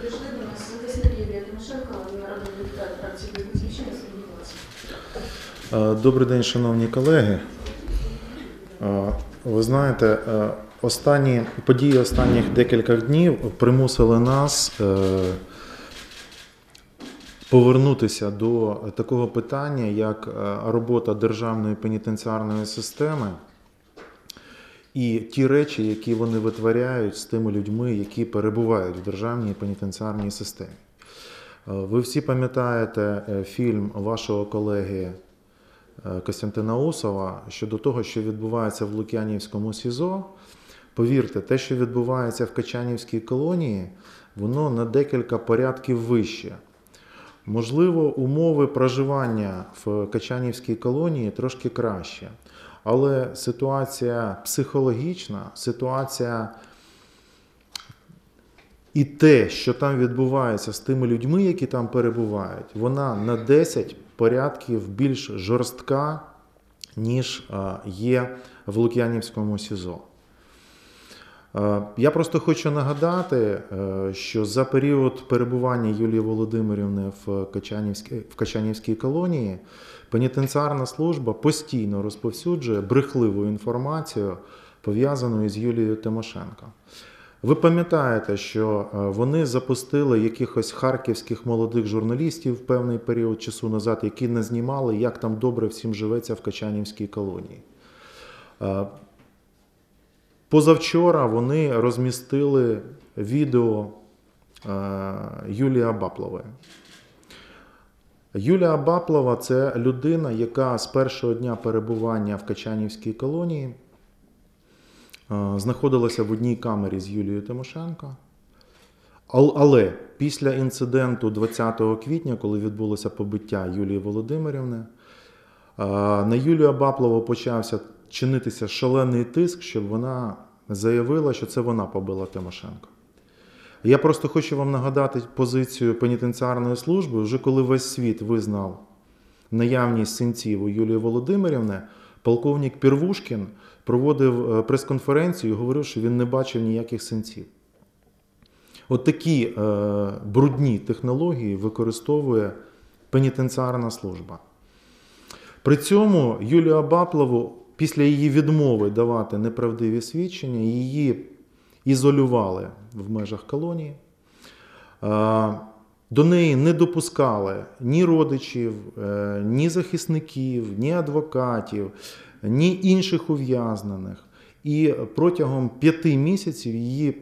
Прийшли до нас. Е, Добрий день, шановні колеги. Е, Ви знаєте, е, останні події останніх декілька днів примусили нас повернутися до такого питання, як робота державної пенітенціарної системи і ті речі, які вони витворяють з тими людьми, які перебувають в державній пенітенціарній системі. Е, Ви всі пам'ятаєте е, фільм вашого колеги е, Костянтина Усова щодо того, що відбувається в Лук'янівському СІЗО. Повірте, те, що відбувається в Качанівській колонії, воно на декілька порядків вище. Можливо, умови проживання в Качанівській колонії трошки краще, але ситуація психологічна, ситуація і те, що там відбувається з тими людьми, які там перебувають, вона на 10 порядків більш жорстка, ніж є в Лук'янівському СІЗО. Е, Я просто хочу нагадати, е, що за період перебування Юлії Володимирівни в Качанівській, в Качанівській колонії пенітенціарна служба постійно розповсюджує брехливу інформацію, пов'язану із Юлією Тимошенко. Ви пам'ятаєте, що е, вони запустили якихось харківських молодих журналістів в певний період часу назад, які не знімали, як там добре всім живеться в Качанівській колонії. Позавчора вони розмістили відео е, Юлії Абаплової. Юлія Абаплова це людина, яка з першого дня перебування в Качанівській колонії е, знаходилася в одній камері з Юлією Тимошенко. Але після інциденту 20 квітня, коли відбулося побиття Юлії Володимирівни, е, на Юлію Абаплову почався чинитися шалений тиск, щоб вона заявила, що це вона побила Тимошенко. Я просто хочу вам нагадати позицію пенітенціарної служби, вже коли весь світ визнав наявність синців у Юлії Володимирівни, полковник Пірвушкін проводив е, прес-конференцію і говорив, що він не бачив ніяких синців. От такі е, брудні технології використовує пенітенціарна служба. При цьому Юлію Абаплову після її відмови давати неправдиві свідчення, її ізолювали в межах колонії. Е, До неї не допускали ні родичів, е, ні захисників, ні адвокатів, ні інших ув'язнених. І протягом п'яти місяців її,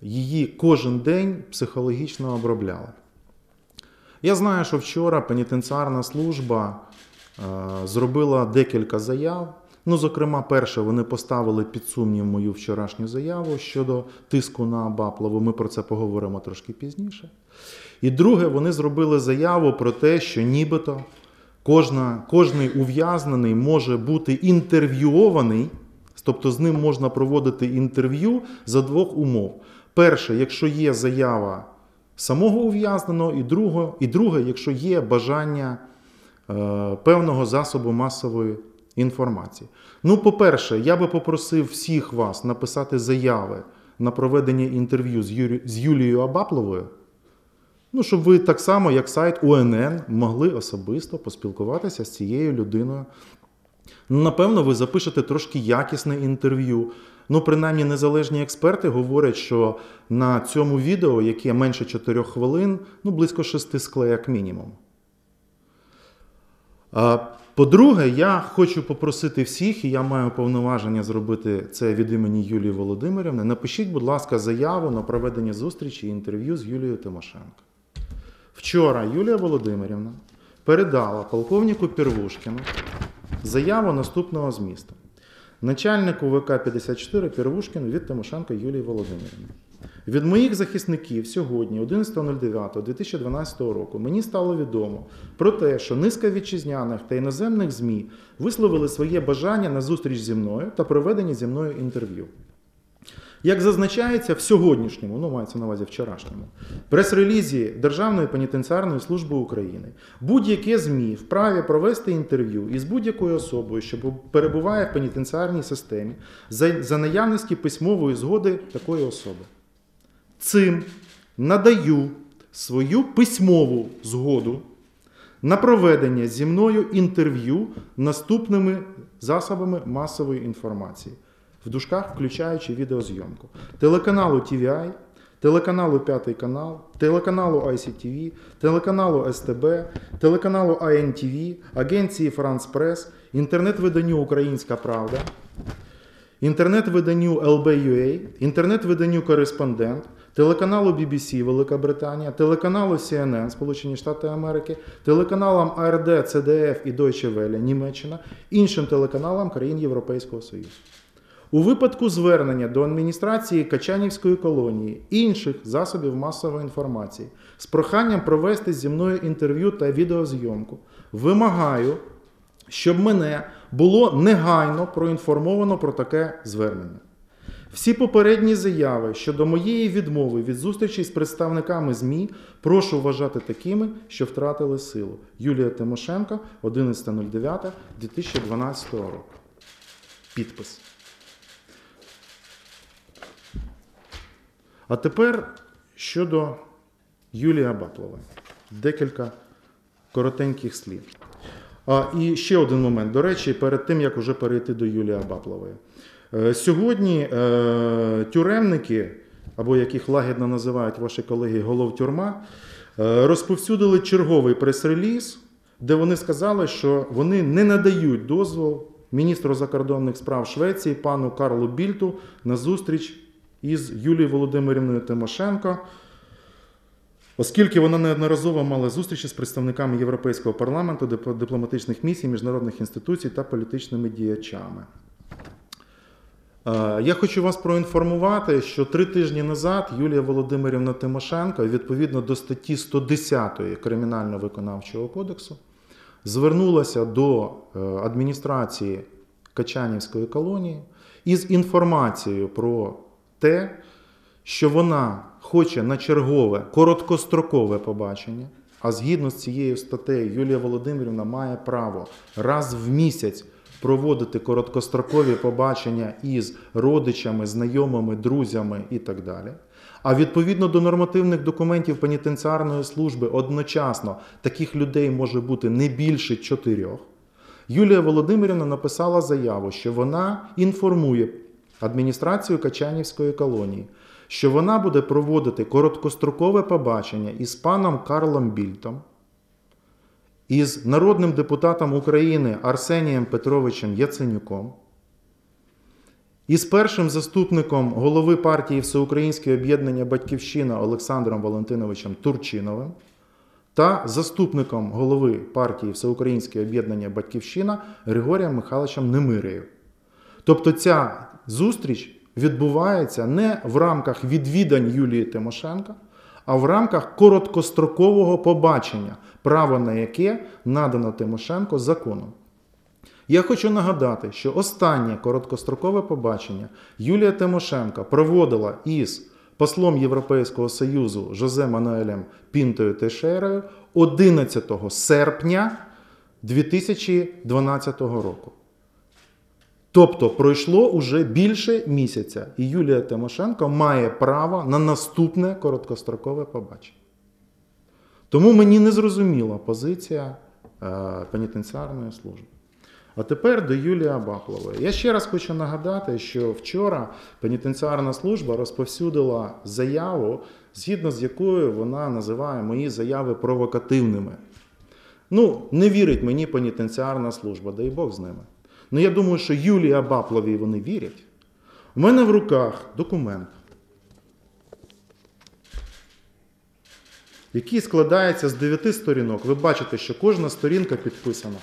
її кожен день психологічно обробляли. Я знаю, що вчора пенітенціарна служба е, зробила декілька заяв. Ну, зокрема, перше, вони поставили під сумнів мою вчорашню заяву щодо тиску на Баплову. Ми про це поговоримо трошки пізніше. І друге, вони зробили заяву про те, що нібито кожна, кожний ув'язнений може бути інтерв'юований, тобто з ним можна проводити інтерв'ю за двох умов. Перше, якщо є заява самого ув'язненого, і друге, і друге якщо є бажання е, певного засобу масової інформації. Ну, по-перше, я би попросив всіх вас написати заяви на проведення інтерв'ю з, Юрі... з Юлією Абапловою. Ну, щоб ви так само, як сайт УНН, могли особисто поспілкуватися з цією людиною. Ну, напевно, ви запишете трошки якісне інтерв'ю. Ну, принаймні, незалежні експерти говорять, що на цьому відео, яке менше 4 хвилин, ну, близько 6 склеяк мінімум. По-друге, я хочу попросити всіх, і я маю повноваження зробити це від імені Юлії Володимирівни. Напишіть, будь ласка, заяву на проведення зустрічі і інтерв'ю з Юлією Тимошенко. Вчора Юлія Володимирівна передала полковнику Первушкіну заяву наступного змісту. Начальнику ВК 54 Первушкіну від Тимошенко Юлії Володимирівни. Від моїх захисників сьогодні, 11.09.2012 року, мені стало відомо про те, що низка вітчизняних та іноземних ЗМІ висловили своє бажання на зустріч зі мною та проведення зі мною інтерв'ю. Як зазначається в сьогоднішньому, ну мається на увазі вчорашньому, прес-релізі Державної пенітенціарної служби України, будь-яке ЗМІ вправі провести інтерв'ю із будь-якою особою, що перебуває в пенітенціарній системі, за, за наявності письмової згоди такої особи. Цим надаю свою письмову згоду на проведення зі мною інтерв'ю наступними засобами масової інформації, в дужках включаючи відеозйомку. Телеканалу TVI, телеканалу П'ятий канал, телеканалу ICTV, телеканалу СТБ, телеканалу INTV, агенції France Press, інтернет-виданню Українська Правда, інтернет-виданню LB.UA, інтернет-виданню Кореспондент, телеканалу BBC Велика Британія, телеканалу CNN Сполучені Штати Америки, телеканалам ARD, CDF і Deutsche Welle Німеччина, іншим телеканалам країн Європейського Союзу. У випадку звернення до адміністрації Качанівської колонії інших засобів масової інформації з проханням провести зі мною інтерв'ю та відеозйомку, вимагаю, щоб мене було негайно проінформовано про таке звернення. Всі попередні заяви щодо моєї відмови від зустрічі з представниками ЗМІ прошу вважати такими, що втратили силу. Юлія Тимошенко, 11.09.2012 року. Підпис. А тепер щодо Юлії Абаплової. Декілька коротеньких слів. І ще один момент. До речі, перед тим, як уже перейти до Юлії Абаплової. Е, Сьогодні е, тюремники, або яких лагідно називають ваші колеги голов тюрма, е, розповсюдили черговий прес-реліз, де вони сказали, що вони не надають дозвол міністру закордонних справ Швеції пану Карлу Більту на зустріч із Юлією Володимирівною Тимошенко, оскільки вона неодноразово мала зустрічі з представниками Європейського парламенту, дипломатичних місій, міжнародних інституцій та політичними діячами. Е, Я хочу вас проінформувати, що три тижні назад Юлія Володимирівна Тимошенко, відповідно до статті 110 Кримінально-виконавчого кодексу, звернулася до е, адміністрації Качанівської колонії із інформацією про те, що вона хоче на чергове короткострокове побачення. А згідно з цією статтею, Юлія Володимирівна має право раз в місяць проводити короткострокові побачення із родичами, знайомими, друзями і так далі. А відповідно до нормативних документів пенітенціарної служби одночасно таких людей може бути не більше чотирьох. Юлія Володимирівна написала заяву, що вона інформує адміністрацію Качанівської колонії, що вона буде проводити короткострокове побачення із паном Карлом Більтом, із народним депутатом України Арсенієм Петровичем Яценюком, із першим заступником голови партії Всеукраїнське об'єднання Батьківщина Олександром Валентиновичем Турчиновим та заступником голови партії Всеукраїнське об'єднання Батьківщина Григорієм Михайловичем Немирею. Тобто ця зустріч відбувається не в рамках відвідань Юлії Тимошенко, а в рамках короткострокового побачення, право на яке надано Тимошенко законом. Я хочу нагадати, що останнє короткострокове побачення Юлія Тимошенко проводила із послом Європейського Союзу Жозе Мануелем Пінтою Тешерою 11 серпня 2012 року. Тобто пройшло уже більше місяця, і Юлія Тимошенко має право на наступне короткострокове побачення. Тому мені не зрозуміла позиція е, пенітенціарної служби. А тепер до Юлії Абаплової. Я ще раз хочу нагадати, що вчора пенітенціарна служба розповсюдила заяву, згідно з якою вона називає мої заяви провокативними. Ну, не вірить мені пенітенціарна служба, дай Бог з ними. Ну, я думаю, що Юлії Абапловій вони вірять. У мене в руках документ, який складається з 9 сторінок. Ви бачите, що кожна сторінка підписана.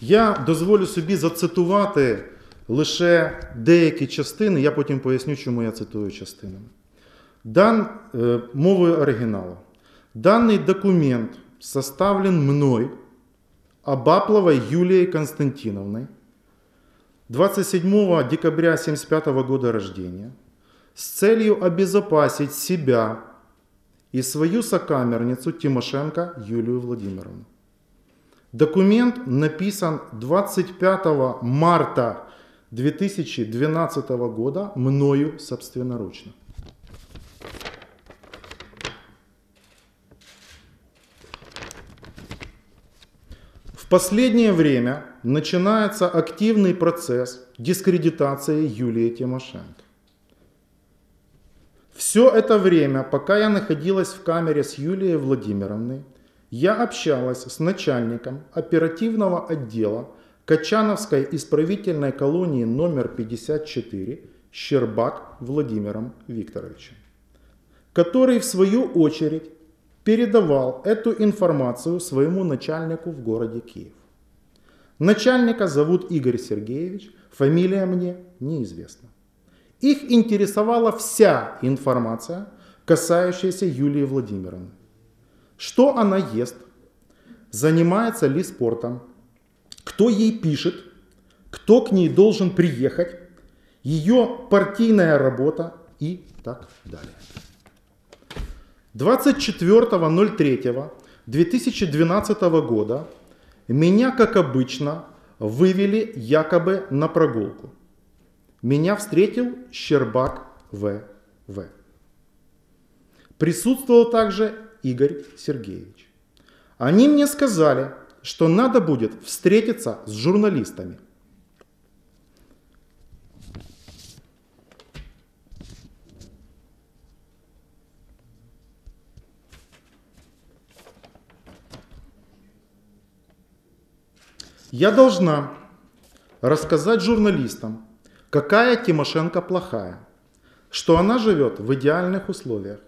Я дозволю собі зацитувати лише деякі частини, я потім поясню, чому я цитую частинами. Дан, э, мовою оригинала. Данный документ составлен мной, Абапловой Юлией Константиновной, 27 декабря 1975 года рождения, с целью обезопасить себя и свою сокамерницу Тимошенко Юлию Владимировну. Документ написан 25 марта 2012 года мною собственноручно. Последнее время начинается активный процесс дискредитации Юлии Тимошенко. Все это время, пока я находилась в камере с Юлией Владимировной, я общалась с начальником оперативного отдела Качановской исправительной колонии номер 54 Щербак Владимиром Викторовичем, который в свою очередь передавал эту информацию своему начальнику в городе Киев. Начальника зовут Игорь Сергеевич, фамилия мне неизвестна. Их интересовала вся информация, касающаяся Юлии Владимировны. Что она ест, занимается ли спортом, кто ей пишет, кто к ней должен приехать, ее партийная работа и так далее. 24.03.2012 года меня, как обычно, вывели якобы на прогулку. Меня встретил Щербак В.В. Присутствовал также Игорь Сергеевич. Они мне сказали, что надо будет встретиться с журналистами. Я должна рассказать журналистам, какая Тимошенко плохая, что она живет в идеальных условиях,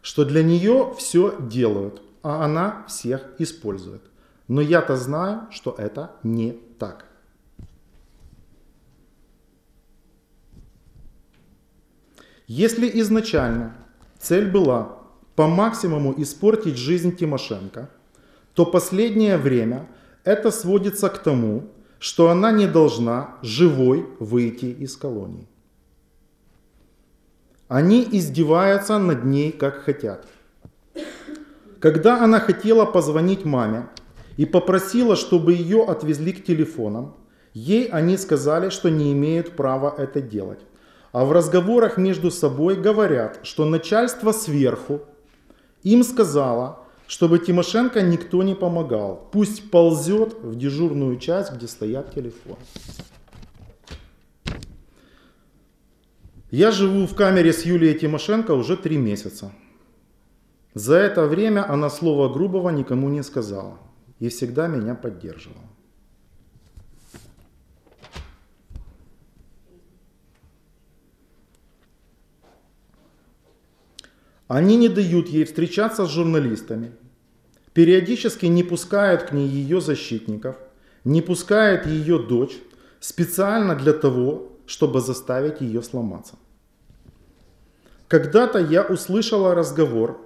что для нее все делают, а она всех использует. Но я-то знаю, что это не так. Если изначально цель была по максимуму испортить жизнь Тимошенко, то последнее время это сводится к тому, что она не должна живой выйти из колонии. Они издеваются над ней, как хотят. Когда она хотела позвонить маме и попросила, чтобы ее отвезли к телефонам, ей они сказали, что не имеют права это делать. А в разговорах между собой говорят, что начальство сверху им сказала, чтобы Тимошенко никто не помогал. Пусть ползет в дежурную часть, где стоят телефоны. Я живу в камере с Юлией Тимошенко уже три месяца. За это время она слова грубого никому не сказала и всегда меня поддерживала. Они не дают ей встречаться с журналистами, периодически не пускают к ней ее защитников, не пускают ее дочь специально для того, чтобы заставить ее сломаться. Когда-то я услышала разговор,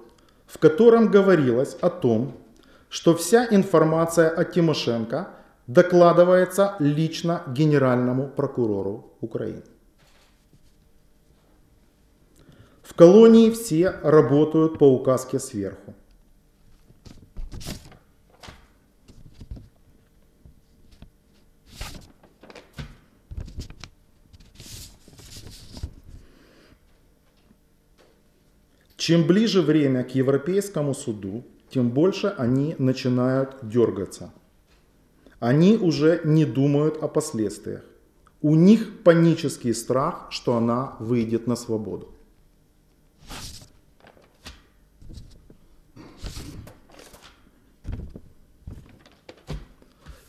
в котором говорилось о том, что вся информация о Тимошенко докладывается лично генеральному прокурору Украины. В колонии все работают по указке сверху. Чем ближе время к Европейскому суду, тем больше они начинают дергаться. Они уже не думают о последствиях. У них панический страх, что она выйдет на свободу.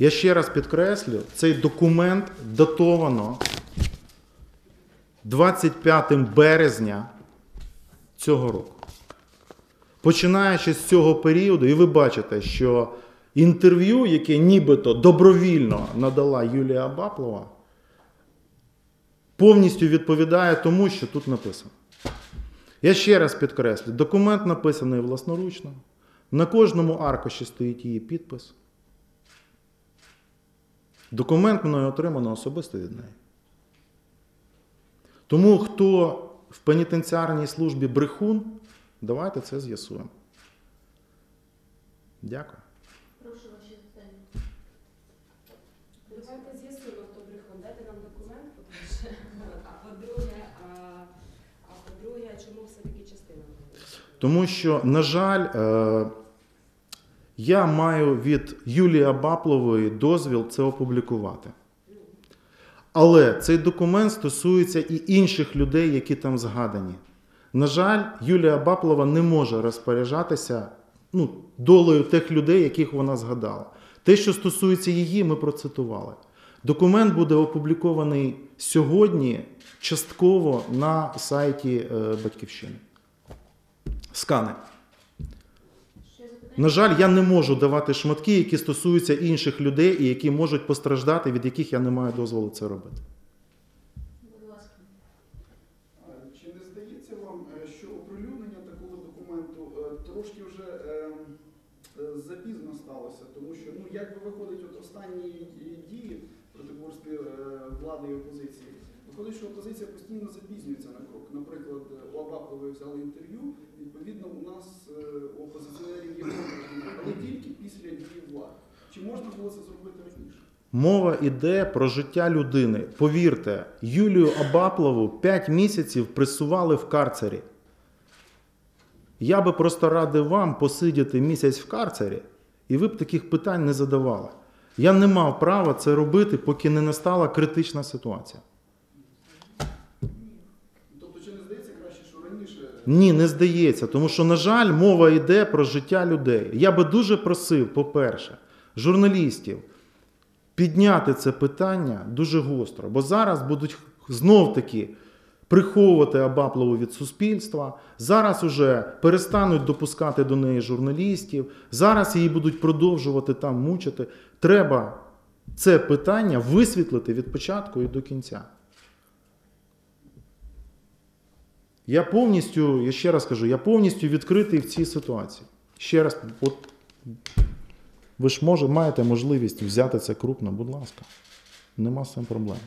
Я ще раз підкреслю, цей документ датовано 25 березня цього року. Починаючи з цього періоду, і ви бачите, що інтерв'ю, яке нібито добровільно надала Юлія Баплова, повністю відповідає тому, що тут написано. Я ще раз підкреслю, документ написаний власноручно. На кожному аркуші стоїть її підпис. Документ мною отримано особисто від неї. Тому хто в пенітенціарній службі брехун, давайте це з'ясуємо. Дякую. Прошу ваші. Давайте з'ясуємо, хто брехун. Дайте нам документ, по-перше. А по-друге, а по-друге, чому все-таки частина? Тому що, на жаль, е, я маю від Юлії Абаплової дозвіл це опублікувати. Але цей документ стосується і інших людей, які там згадані. На жаль, Юлія Баплова не може розпоряджатися ну, долею тих людей, яких вона згадала. Те, що стосується її, ми процитували. Документ буде опублікований сьогодні частково на сайті е, Батьківщини. Скани. На жаль, я не можу давати шматки, які стосуються інших людей і які можуть постраждати, від яких я не маю дозволу це робити. Будь ласка. А Чи не здається вам, е, що оприлюднення такого документу е, трошки вже е, е, запізно сталося? Тому що, ну, як би виходить от останні е, дії в протиборстві е, влади і опозиції, виходить, що опозиція постійно запізнюється на крок. Наприклад, у Абакової взяли інтерв'ю, відповідно, у нас е, у опозиціонерів є контраргумент, але тільки після дії влади. Чи можна було це зробити раніше? Мова йде про життя людини. Повірте, Юлію Абаплову 5 місяців пресували в карцері. Я би просто радив вам посидіти місяць в карцері, і ви б таких питань не задавали. Я не мав права це робити, поки не настала критична ситуація. Тобто, чи не здається краще, що раніше Ні, не здається, тому що, на жаль, мова йде про життя людей. Я би дуже просив, по-перше, журналістів підняти це питання дуже гостро, бо зараз будуть знов таки приховувати Абаплову від суспільства. Зараз уже перестануть допускати до неї журналістів. Зараз її будуть продовжувати там мучити. Треба це питання висвітлити від початку і до кінця. Я повністю, я ще раз кажу, я повністю відкритий в цій ситуації. Ще раз, от ви ж може, маєте можливість взяти це крупно, будь ласка. Нема з цим проблем.